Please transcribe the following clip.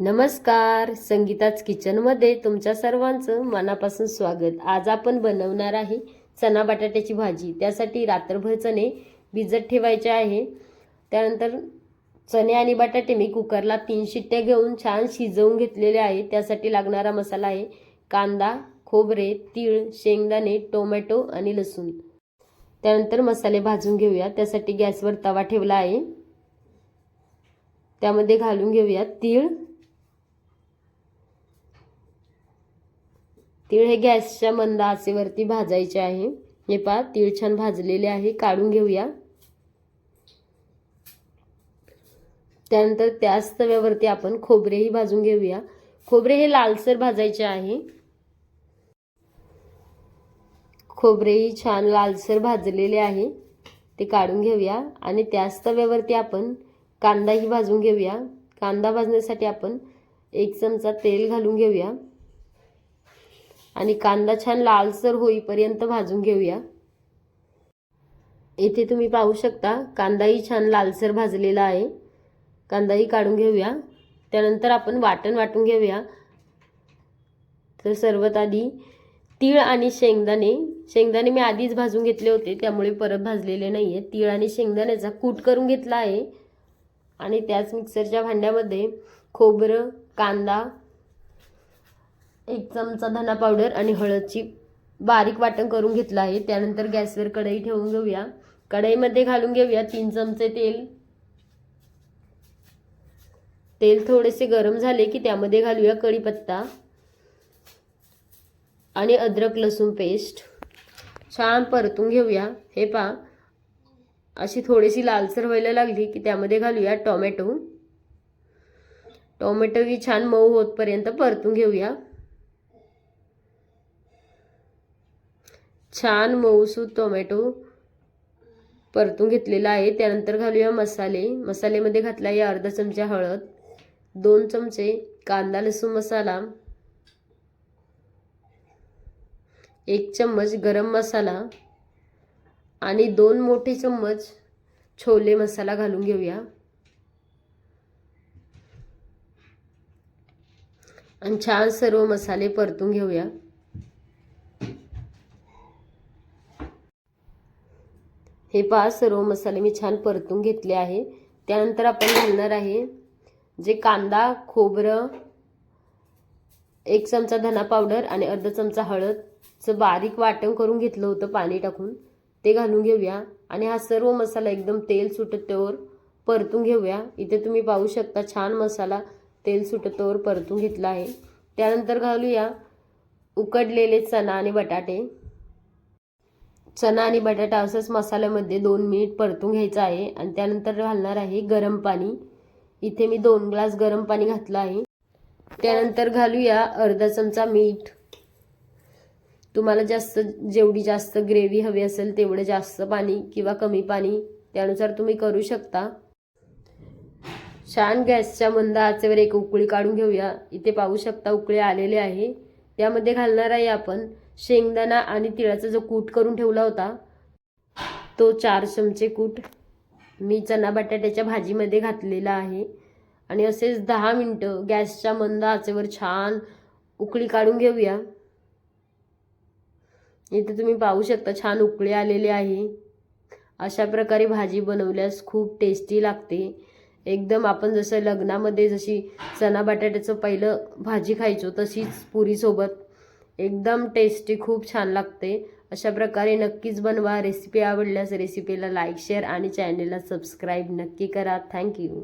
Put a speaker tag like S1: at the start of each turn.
S1: नमस्कार संगीताच किचनमध्ये तुमच्या सर्वांचं मनापासून स्वागत. आज आपण बनवणार आहे चना बटाट्याची भाजी. त्यासाठी रात्रभर चणे भिजत ठेवायचे आहे. त्यानंतर चणे आणि बटाटे मी कुकरला तीन शिट्ट्या घेऊन छान शिजवून घेतलेले आहे त्यासाठी लागणारा मसाला आहे कांदा खोबरे तीळ शेंगदाणे टोमॅटो आणि लसूण. त्यानंतर मसाले भाजून घेऊया. त्यासाठी गॅसवर तवा ठेवला आहे. त्यामध्ये घालून घेऊया तीळ तीळ हे गॅसच्या मंद आचेवरती भाजायचे आहे. हे पहा तीळ छान भाजलेले आहे. काढून घेऊया. त्यानंतर त्याच तव्यावरती आपण खोबरेही भाजून घेऊया. खोबरे हे लालसर भाजायचे आहे. खोबरेही छान लालसर भाजलेले आहे. ते काढून घेऊया. आणि त्याच तव्यावरती आपण कांदाही भाजून घेऊया. कांदा भाजण्यासाठी आपण एक चमचा तेल घालून घेऊया. आणि कांदा छान लालसर होईपर्यंत भाजून घेऊया. येथे तुम्ही पाहू शकता कांदाही छान लालसर भाजलेला आहे. कांदाही काढून घेऊया. त्यानंतर आपण वाटण वाटून घेऊया. तर सर्वात आधी तीळ आणि शेंगदाणे. शेंगदाणे मी आधीच भाजून घेतले होते त्यामुळे परत भाजलेले नाही आहे तीळ आणि शेंगदाण्याचा कूट करून घेतला आहे. आणि त्याच मिक्सरच्या भांड्यामध्ये खोबरं कांदा एक चमचा धना पावडर आणि हळदची बारीक वाटण करून घेतलं आहे. त्यानंतर गॅसवर कढई ठेवून घेऊया. कढईमध्ये घालून घेऊया तीन चमचे तेल. तेल थोडेसे गरम झाले की त्यामध्ये घालूया कढीपत्ता आणि अद्रक लसूण पेस्ट. छान परतून घेऊया. हे पा अशी थोडीशी लालसर व्हायला लागली की त्यामध्ये घालूया टोमॅटो. टोमॅटोही छान मऊ होतपर्यंत परतून घेऊया. छान मऊसूद टोमॅटो परतून घेतलेला आहे. त्यानंतर घालूया मसाले. मसाल्यामध्ये घातला आहे अर्धा चमचा हळद दोन चमचे कांदा लसूण मसाला एक चम्मच गरम मसाला आणि दोन मोठे चम्मच छोले मसाला घालून घेऊया. आणि छान सर्व मसाले परतून घेऊया. हे पहा सर्व मसाले मी छान परतून घेतले आहे. त्यानंतर आपण घालणार आहे जे कांदा खोबरं एक चमचा धना पावडर आणि अर्धा चमचा हळदचं बारीक वाटण करून घेतलं होतं पाणी टाकून. ते घालून घेऊया. आणि हा सर्व मसाला एकदम तेल सुटतोवर परतून घेऊया. इथे तुम्ही पाहू शकता छान मसाला तेल सुटतोवर परतून घेतला आहे. त्यानंतर घालूया उकडलेले चणा आणि बटाटे. चणा आणि बटाटा असंच मसाल्यामध्ये दोन मिनिट परतून घ्यायचं आहे. आणि त्यानंतर घालणार आहे गरम पाणी. इथे मी दोन ग्लास गरम पाणी घातलं आहे. त्यानंतर घालूया अर्धा चमचा मीठ. तुम्हाला जास्त जेवढी जास्त ग्रेव्ही हवी असेल तेवढं जास्त पाणी किंवा कमी पाणी त्यानुसार तुम्ही करू शकता. छान गॅसच्या मंद आचेवर एक उकळी काढून घेऊया. इथे पाहू शकता उकळी आलेले आहे. त्यामध्ये घालणार आहे आपण शेंगदाणा आणि तिळाचा जो कूट करून ठेवला होता तो चार चमचे कूट मी चना बटाट्याच्या भाजीमध्ये घातलेला आहे. आणि असेच दहा मिनटं गॅसच्या मंद आचेवर छान उकळी काढून घेऊया. इथे तुम्ही पाहू शकता छान उकळी आलेली आहे. अशा प्रकारे भाजी बनवल्यास खूप टेस्टी लागते. एकदम आपण जसं लग्नामध्ये जशी चना बटाट्याचं पहिलं भाजी खायचो तशीच पुरीसोबत एकदम टेस्टी खूप छान लागते. अशा प्रकारे नक्कीच बनवा. रेसिपी आवडल्यास रेसिपीला लाईक शेअर आणि चॅनेलला सबस्क्राईब नक्की करा. थँक्यू